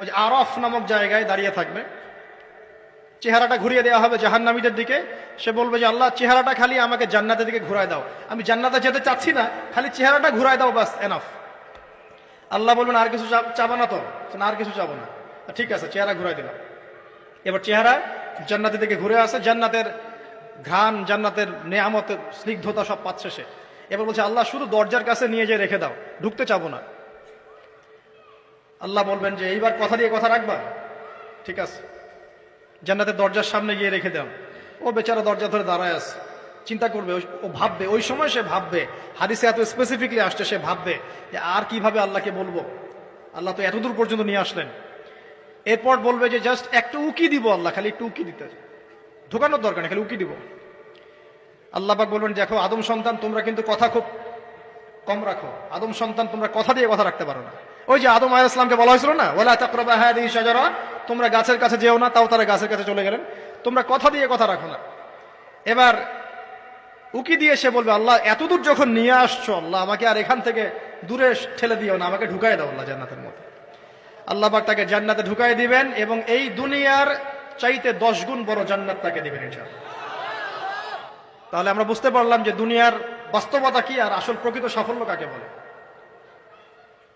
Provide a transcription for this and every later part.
ওই আরফ নামক জায়গায় দাঁড়িয়ে থাকবে। চেহারাটা ঘুরিয়ে দেওয়া হবে জাহান্নামীদের দিকে। সে বলবে যে, আল্লাহ, চেহারাটা খালি আমাকে জান্নাতের দিকে ঘুরায় দাও। আমি জান্নাতে যেতে চাচ্ছি না, খালি চেহারাটা ঘুরায় দাও, বাস এনাফ আল্লাহ বলবেন, আর কিছু চাবো না তো? না, আর কিছু চাবো না। ঠিক আছে, চেহারা ঘুরাই দিলাম। এবার চেহারা জান্নাতের দিকে ঘুরে আসে। জান্নাতের ঘ্রাণ, জান্নাতের নেয়ামতের স্নিগ্ধতা সব পাচ্ছে সে। এবার বলছে, আল্লাহ, শুধু দরজার কাছে নিয়ে যেয়ে রেখে দাও, ঢুকতে চাবো না। আল্লাহ বলবেন যে, এইবার কথা দিয়ে কথা রাখবা। ঠিক আছে। জান্নাতের দরজার সামনে গিয়ে রেখে দাও। ও বেচারা দরজা ধরে দাঁড়ায় আছে। চিন্তা করবে ও ভাববে, ওই সময় সে ভাববে। হাদিসে এত স্পেসিফিকলি আসছে, সে ভাববে যে, আর কীভাবে আল্লাহকে বলব? আল্লাহ তো এতদূর পর্যন্ত নিয়ে আসলেন। এরপর বলবে যে, জাস্ট একটু উকি দিব আল্লাহ, খালি একটু উকি দিতে ঢোকানোর দরকার নেই, খালি উকি দিব। আল্লাহ পাক বলবেন, দেখো, আদম সন্তান, তোমরা কিন্তু কথা খুব কম রাখো। আদম সন্তান, তোমরা কথা দিয়ে কথা রাখতে পারো না। ওই যে আদম আলাইহিস সালামকে বলা হয়েছিল না ওলা তাকরাবা হাদিহি শাজারা তোমরা গাছের কাছে যেও না, তাও তারা গাছের কাছে চলে গেলেন। তোমরা কথা দিয়ে কথা রাখো না। এবার উকি দিয়ে সে বলবে, আল্লাহ, এতদূর যখন নিয়ে আসছো, আল্লাহ, আমাকে আর এখান থেকে দূরে ঠেলে দিও না, আমাকে ঢুকাই দাও আল্লাহ জান্নাতের মধ্যে। আল্লাহ পাক তাকে জান্নাতে ঢুকাই দিবেন এবং এই দুনিয়ার চাইতে দশ গুণ বড় জান্নাত তাকে দিবেন ইনশাআল্লাহ। তাহলে আমরা বুঝতে পারলাম যে দুনিয়ার বাস্তবতা কি আর আসল প্রকৃত সাফল্য কাকে বলে।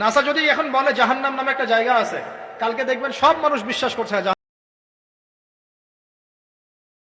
নাসা যদি এখন বলে জাহান্নাম নামে একটা জায়গা আছে, কালকে দেখবেন সব মানুষ বিশ্বাস করছে